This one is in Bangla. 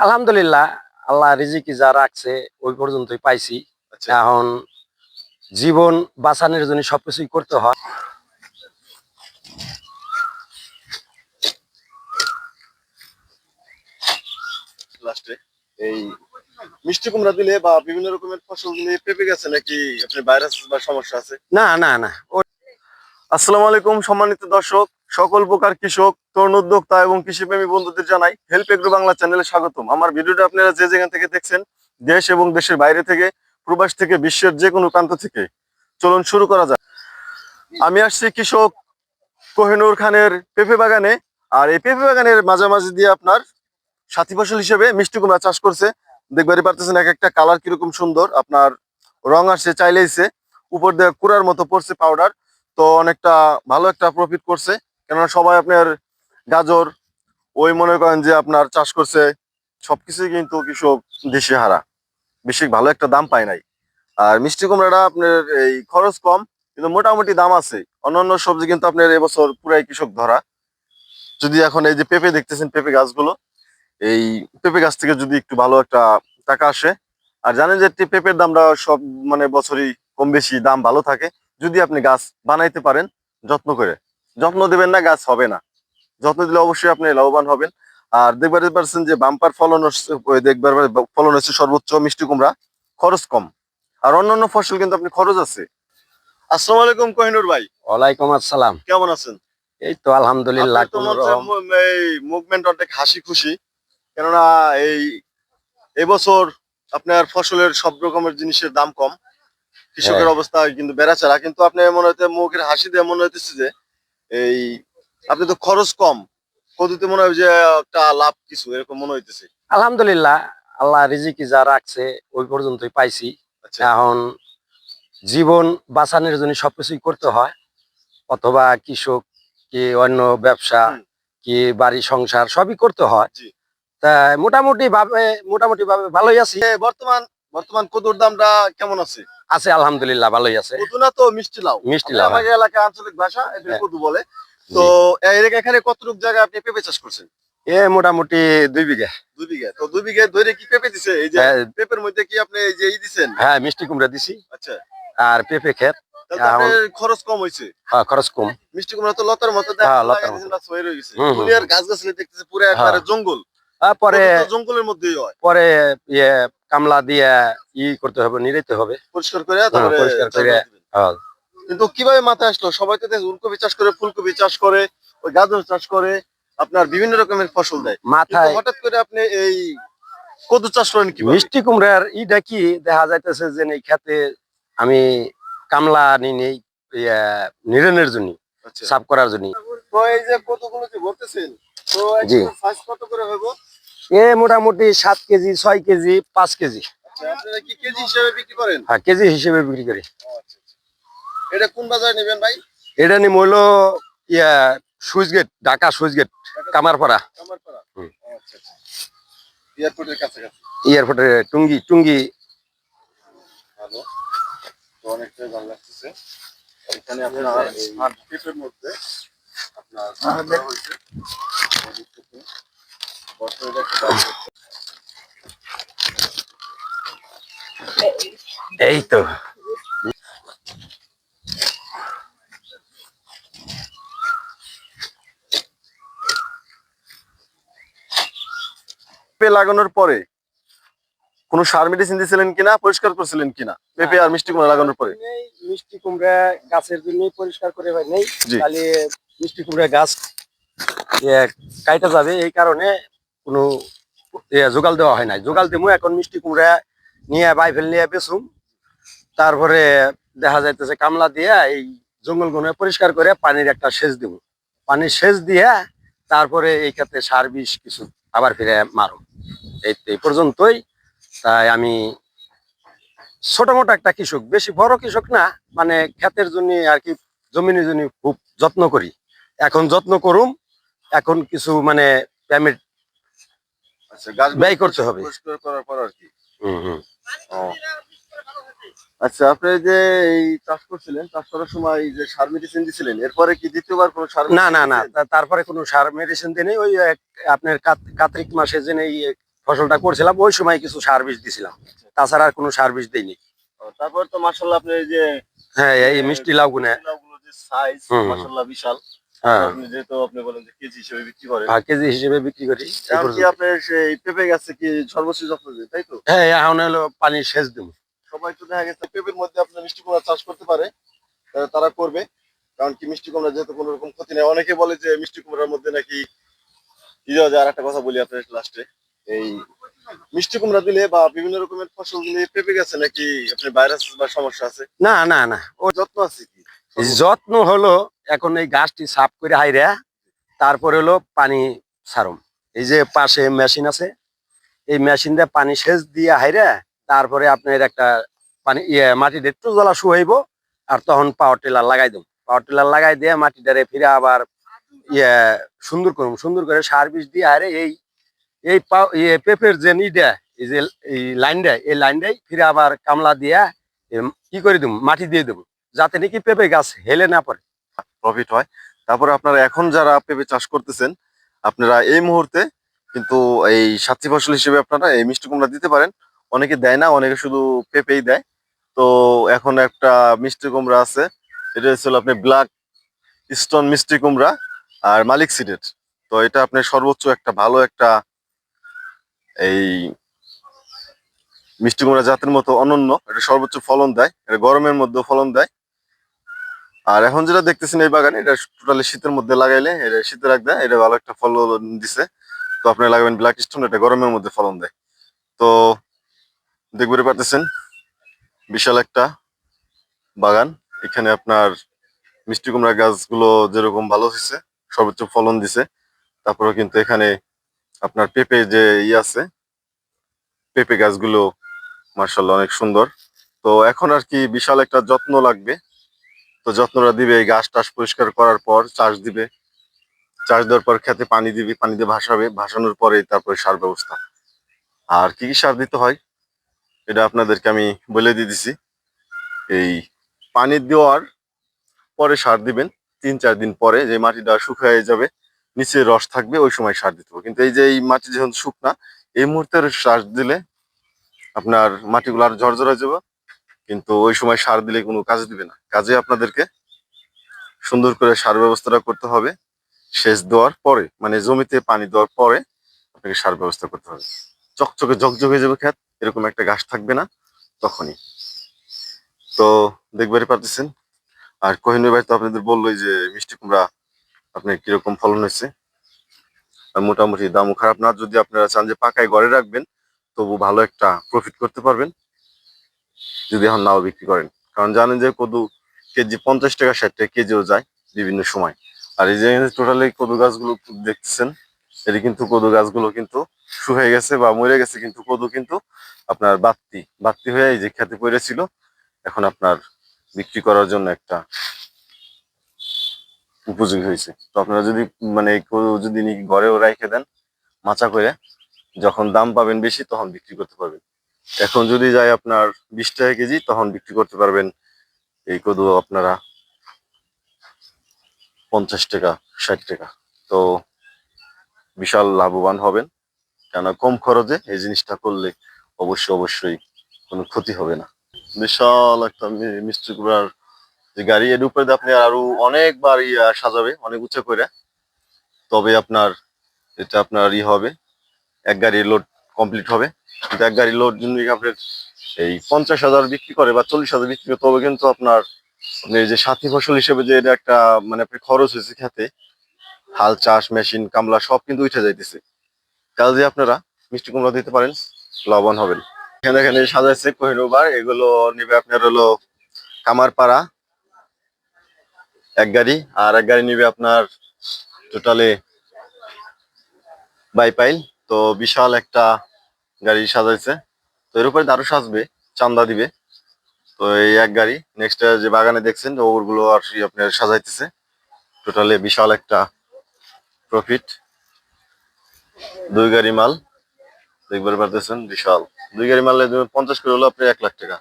আলহামদুলিল্লাহ আল্লাহ রিজিকি যা রাখছে ওই পর্যন্তই পাইছি। আচ্ছা। এখন জীবন বাঁচানোর জন্য সবকিছুই করতে হয়। লাস্টে এই মিষ্টি কুমড়া দিলে বা বিভিন্ন রকমের ফসল দিলে পেঁপে গেছে নাকি আপনি ভাইরাস বা সমস্যা আছে? না না না। আসসালামু আলাইকুম সম্মানিত দর্শক। সকল প্রকার কৃষক, তরুণ উদ্যোক্তা এবং কৃষিপ্রেমী বন্ধুদের জানাই হেল্প এগ্রো বাংলা চ্যানেলে স্বাগতম। আমার ভিডিওটা আপনারা যে যেখান থেকে দেখছেন, দেশ এবং দেশের বাইরে থেকে, প্রবাস থেকে, বিশ্বের যে কোনো প্রান্ত থেকে, চলুন শুরু করা যাক। আমি আসছি কৃষক কোহিনুর খানের পেঁপে বাগানে, আর এই পেঁপে বাগানের মাঝামাঝি দিয়ে আপনার সাথী ফসল হিসেবে মিষ্টি কুমড়া চাষ করছে। দেখবারই পারতেছেন এক একটা কালার কীরকম সুন্দর, আপনার রং আসছে চাইলেইছে উপর দিয়ে কুড়ার মতো পড়ছে পাউডার তো অনেকটা ভালো একটা প্রফিট করছে। কেননা সবাই আপনার গাজর, ওই মনে করেন যে আপনার চাষ করছে, সবকিছুই কিন্তু কৃষক দেশে হারা বেশি ভালো একটা দাম পায় নাই। আর মিষ্টি কুমড়াটা আপনার এই খরচ কম, কিন্তু মোটামুটি দাম আছে। অন্যান্য সবজি কিন্তু আপনার এবছর পুরাই কৃষক ধরা। যদি এখন এই যে পেঁপে দেখতেছেন, পেঁপে গাছগুলো, এই পেঁপে গাছ থেকে যদি একটু ভালো একটা টাকা আসে, আর জানেন যে পেঁপের দামটা সব মানে বছরই কম বেশি দাম ভালো থাকে, যদি আপনি গাছ বানাইতে পারেন, যত্ন করে। যত্ন দেবেন না গাছ হবে না। যত্ন দিলে অবশ্যই আপনি লাভবান হবেন। আর দেখবার পারছেন যে বাম্পার ফলন দেখবার ফলন হচ্ছে সর্বোচ্চ মিষ্টি কুমড়া খরচ কম। আর অন্যান্য ফসল কিন্তু আপনি খরচ আছে। আসসালামু আলাইকুম কোহিনুর ভাই। ওয়ালাইকুম আসসালাম। কেমন আছেন? এই তো আলহামদুলিল্লাহ এই মুভমেন্ট অনেক হাসি খুশি। কেননা এই এবছর আপনার ফসলের সব রকমের জিনিসের দাম কম। কৃষকের হ্যাঁ। অবস্থা কিন্তু বেড়াচারা কিন্তু আপনি মনে হতে মুখের হাসি দিয়ে মনে হইতেছে যে এই আপনি তো খরচ কম। কদুতে মনে হয় যে একটা লাভ কিছু এরকম মনে হইতেছে। আলহামদুলিল্লাহ আল্লাহ রিজিকি যা রাখছে ওই পর্যন্তই পাইছি। আচ্ছা। এখন জীবন বাঁচানোর জন্য সবকিছুই করতে হয়। অথবা কৃষক কি অন্য ব্যবসা। কি বাড়ি সংসার সবই করতে হয়। তা মোটামুটি ভাবে মোটামুটি ভাবে ভালোই আছি। বর্তমান বর্তমান কদুর দামটা কেমন আছে? আছে আলহামদুলিল্লাহ ভালোই আছে। কদু না তো মিষ্টি লাউ। মিষ্টি লাউ, আমাদের এলাকায় আঞ্চলিক ভাষা এটা হ্যাঁ। কদু বলে। তো এর এখানে কতটুক জায়গা আপনি পেঁপে চাষ করছেন? এ মোটামুটি দুই বিঘা। দুই বিঘা। তো দুই বিঘা ধরে কি পেঁপে দিছে? এই যে হ্যাঁ, পেঁপের মধ্যে কি আপনি এই যে ই দিছেন? হ্যাঁ মিষ্টি কুমড়া দিছি। আচ্ছা। আর পেঁপে ক্ষেত। খরচ কম হয়েছে হ্যাঁ, খরচ কম। মিষ্টি কুমড়া তো লতার মতো হ্যাঁ, লতার মতো। হয়ে হুম, দুনিয়ার গাছ গাছলি দেখতেছে পুরো একবারে হ্যাঁ। জঙ্গল। কদু জঙ্গলের মধ্যেই হয়? পরে ইয়ে কামলা দিয়ে ই করতে হবে নিরাইতে হবে। পরিষ্কার করে তারপরে পরিষ্কার করে। হ্যাঁ, কিন্তু কীভাবে মাথায় আসলো? সবাই তো দেখে ফুলকপি চাষ করে ফুলকপি চাষ করে ওই গাজর চাষ করে আপনার বিভিন্ন রকমের ফসল দেয়। মাথায় হঠাৎ করে আপনি এই কদু চাষ করেন কি মিষ্টি কুমড়ার ইটা কি দেখা যাইতেছে যে এই খেতে আমি কামলা নি নেই নিড়ানোর জন্য আচ্ছা। সাফ করার জন্য। তো এই যে কতগুলো যে ভরতেছেন তো কত করে হইব? এ মোটামুটি সাত কেজি ছয় কেজি পাঁচ কেজি। আচ্ছা হ্যাঁ কেজি হিসেবে বিক্রি করি। আচ্ছা, আচ্ছা। এটা কোন বাজারে নেবেন ভাই? এটা নি মূল ইয়া switch gate Dhaka switch gate Kamarpara এয়ারপোর্টের টুঙ্গি টুঙ্গি। অনেকটাই ভালো লাগতেছে। এখানে আপনার মধ্যে আপনার করা হয়েছে। দেখতেছেন। বছরে একটা দাম হচ্ছে। এই তো। পেঁপে লাগানোর পরে কোনো সার মেডিসিন দিয়েছিলেন কিনা পরিষ্কার করছিলেন কিনা? পেঁপে আর মিষ্টি কুমড়া লাগানোর পরে? মিষ্টি কুমড়া গাছের জন্য পরিষ্কার করে ভাই নেই। তাহলে মিষ্টি কুমড়া গাছ কাইটা যাবে এই কারণে কোনো জোগাল দেওয়া হয় নাই। জোগাল দেবো এখন মিষ্টি কুমড়া নিয়ে বাইফেল নিয়ে বেচুম। তারপরে দেখা যাইতেছে কামলা দিয়ে এই জঙ্গল গুনে পরিষ্কার করে পানির একটা সেচ দেবো পানির সেচ দিয়ে তারপরে এই ক্ষেত্রে সার বিষ কিছু আবার ফিরে মারো। এই এই পর্যন্তই। তাই আমি ছোট মোটো একটা কৃষক, বেশি বড় কৃষক না মানে ক্ষেতের জন্য আর কি জমিনের জন্য খুব যত্ন করি। এখন যত্ন করুম, এখন কিছু মানে পেমেন্ট গাছ ব্যয় করতে হবে। করার পর আর কি। আচ্ছা আপনি যে এই চাষ করছিলেন চাষ করার সময় এই যে সার মেডিসিন দিছিলেন এরপরে কি দ্বিতীয়বার কোনো সার না না না তারপরে কোনো সার মেডিসিন দিনে ওই আপনার কার্তিক মাসে যে এই ফসলটা করছিলাম ওই সময় কিছু সার বিষ দিছিলাম। তাছাড়া আর কোনো সার বিষ দিইনি তারপর তো মার্শাল্লাহ আপনি যে হ্যাঁ এই মিষ্টি লাউ গুনে। লাউগুলো যে সাইজ হুম। মার্শাল্লাহ বিশাল। হ্যাঁ। আপনি যেহেতু আপনি বলেন যে কেজি হিসেবে বিক্রি করেন। আর কেজি হিসেবে বিক্রি করি। এখন কি সেই পেঁপে গাছে কি সর্বশেষ যত্ন দেন তাই তো? হ্যাঁ এখন হলো পানি সেচ দিব। সবাই তো দেখা গেছে পেঁপের মধ্যে আপনার মিষ্টি কুমড়া চাষ করতে পারে তারা করবে। কারণ কি মিষ্টি কুমড়া যেহেতু কোনো রকম ক্ষতি নেই। অনেকে বলে যে মিষ্টি কুমড়ার মধ্যে নাকি কি আর একটা কথা বলি আপনার লাস্টে এই মিষ্টি কুমড়া দিলে বা বিভিন্ন রকমের ফসল দিলে পেঁপে গেছে নাকি আপনার ভাইরাস বা সমস্যা আছে? না না না। ও যত্ন আছে কি? যত্ন হলো এখন এই গাছটি সাফ করে হাইরা তারপরে হলো পানি সারম এই যে পাশে মেশিন আছে, এই মেশিন দিয়ে পানি সেচ দিয়ে হাইরা তারপরে আপনার একটা পানি ইয়ে মাটিটা একটু জলা শুয়াইব আর তখন পাওয়ার টিলার লাগাই দেব পাওয়ার টিলার লাগাই দিয়ে মাটিটারে ফিরে আবার ইয়ে সুন্দর করুম। সুন্দর করে সার বিষ দিয়ে হারে এই এই ইয়ে পেঁপের যে নিটা এই যে, এই লাইনটা এই লাইনটাই ফিরে আবার কামলা দিয়া কি করে দেবো মাটি দিয়ে দেবো যাতে নাকি পেঁপে গাছ হেলে না পড়ে। প্রফিট হয়। তারপরে আপনারা এখন যারা পেঁপে চাষ করতেছেন, আপনারা এই মুহূর্তে কিন্তু এই সাথী ফসল হিসেবে আপনারা এই মিষ্টি কুমড়া দিতে পারেন। অনেকে দেয় না, অনেকে শুধু পেঁপেই দেয়। তো এখন একটা মিষ্টি কুমড়া আছে, এটা হচ্ছে আপনি ব্ল্যাক স্টোন মিষ্টি কুমড়া আর মালিক সিডের তো এটা আপনার সর্বোচ্চ একটা ভালো একটা এই মিষ্টি কুমড়া জাতের মতো অনন্য। এটা সর্বোচ্চ ফলন দেয়, এটা গরমের মধ্যে ফলন দেয়। আর এখন যেটা দেখতেছেন এই বাগানে, এটা টোটালি শীতের মধ্যে লাগাইলে, এটা শীতে রাখবে এটা ভালো একটা ফল দিছে। তো আপনি লাগাবেন ব্ল্যাক স্টোন এটা গরমের মধ্যে ফলন দেয়। তো দেখতে পারতেছেন, বিশাল একটা বাগান। এখানে আপনার মিষ্টি কুমড়া গাছগুলো যেরকম ভালো হয়েছে, সর্বোচ্চ ফলন দিছে। তারপরেও কিন্তু এখানে আপনার পেঁপে যে ই আছে, পেঁপে গাছগুলো মার্শাল্লাহ অনেক সুন্দর। তো এখন আর কি বিশাল একটা যত্ন লাগবে। তো যত্নটা দিবে, এই গাছ টাস পরিষ্কার করার পর চাষ দিবে। চাষ দেওয়ার পর খেতে পানি দিবি, পানি দিয়ে ভাসাবে। ভাসানোর পরে তারপরে সার ব্যবস্থা। আর কি কি সার দিতে হয়, এটা আপনাদেরকে আমি বলে দিয়ে দিছি। এই পানি দেওয়ার পরে সার দিবেন, তিন চার দিন পরে যে মাটিটা শুকিয়ে যাবে, নিচে রস থাকবে, ওই সময় সার দিতে হবে। কিন্তু এই যে এই মাটি যখন শুকনা, এই মুহূর্তের সার দিলে আপনার মাটিগুলো আর ঝরঝর যাবে। কিন্তু ওই সময় সার দিলে কোনো কাজে দিবে না। কাজে আপনাদেরকে সুন্দর করে সার ব্যবস্থাটা করতে হবে। সেচ দেওয়ার পরে মানে জমিতে পানি দেওয়ার পরে আপনাকে সার ব্যবস্থা করতে হবে। চকচকে ঝকঝক হয়ে যাবে ক্ষেত, এরকম একটা ঘাস থাকবে না তখনই। তো দেখবারই পারতেছেন। আর কোহিনুর ভাই তো আপনাদের বললোই যে, মিষ্টি কুমড়া আপনার কীরকম ফলন হয়েছে? আর মোটামুটি দামও খারাপ না। যদি আপনারা চান যে পাকায় ঘরে রাখবেন, তবু ভালো একটা প্রফিট করতে পারবেন। যদি এখন নাও বিক্রি করেন। কারণ জানেন যে কদু কেজি পঞ্চাশ টাকা, ষাট টাকা কেজিও যায় বিভিন্ন সময়। আর এই যে টোটালি কদু গাছগুলো দেখতেছেন, এটি কিন্তু কদু গাছগুলো কিন্তু শুকিয়ে গেছে বা মরে গেছে কিন্তু কদু কিন্তু আপনার বাত্তি বাত্তি হয়ে এই যে খেতে পড়েছিল, এখন আপনার বিক্রি করার জন্য একটা উপযোগী হয়েছে। তো আপনারা যদি মানে কদু যদি ঘরেও রেখে দেন, মাচা করে যখন দাম পাবেন বেশি, তখন বিক্রি করতে পারবেন। এখন যদি যায় আপনার বিশ টাকা কেজি, তখন বিক্রি করতে পারবেন এই কদু আপনারা পঞ্চাশ টাকা, ষাট টাকা। তো বিশাল লাভবান হবেন কেন কম খরচে এই জিনিসটা করলে অবশ্যই অবশ্যই কোনো ক্ষতি হবে না। বিশাল একটা মি- মিষ্টি কুড়ার যে গাড়ি, এর উপরে আপনি আরও অনেকবার ইয়া সাজাবে, অনেক উঁচু করে। তবে আপনার এটা আপনার ই হবে, এক গাড়ির লোড কমপ্লিট হবে। এক গাড়ি লোড যদি আপনার এই পঞ্চাশ হাজার বিক্রি করে বা চল্লিশ হাজার বিক্রি করে তবে কিন্তু আপনার যে সাথী ফসল হিসেবে যে এটা একটা মানে আপনার খরচ হয়েছে খেতে, হাল চাষ, মেশিন, কামলা সব কিন্তু উঠে যাইতেছে। কাজে আপনারা মিষ্টি কুমড়া দিতে পারেন, লাভবান হবেন। এখানে এখানে সাজাইছে কোহিনুবার এগুলো নেবে আপনার হলো কামারপাড়া। এক গাড়ি, আর এক গাড়ি নিবে আপনার টোটালে বাইপাইল। তো বিশাল একটা গাড়ি সাজাইছে। তো এর উপরে দারু সাজবে, চান্দা দিবে। তো এই এক গাড়ি নেক্সট যে বাগানে দেখছেন, ওগুলো আর আপনার সাজাইতেছে। টোটালে বিশাল একটা প্রফিট দুই গাড়ি মাল, দেখবার পারতেছেন, বিশাল। দুই গাড়ি মাল পঞ্চাশ করে হলো আপনি এক লাখ টাকা।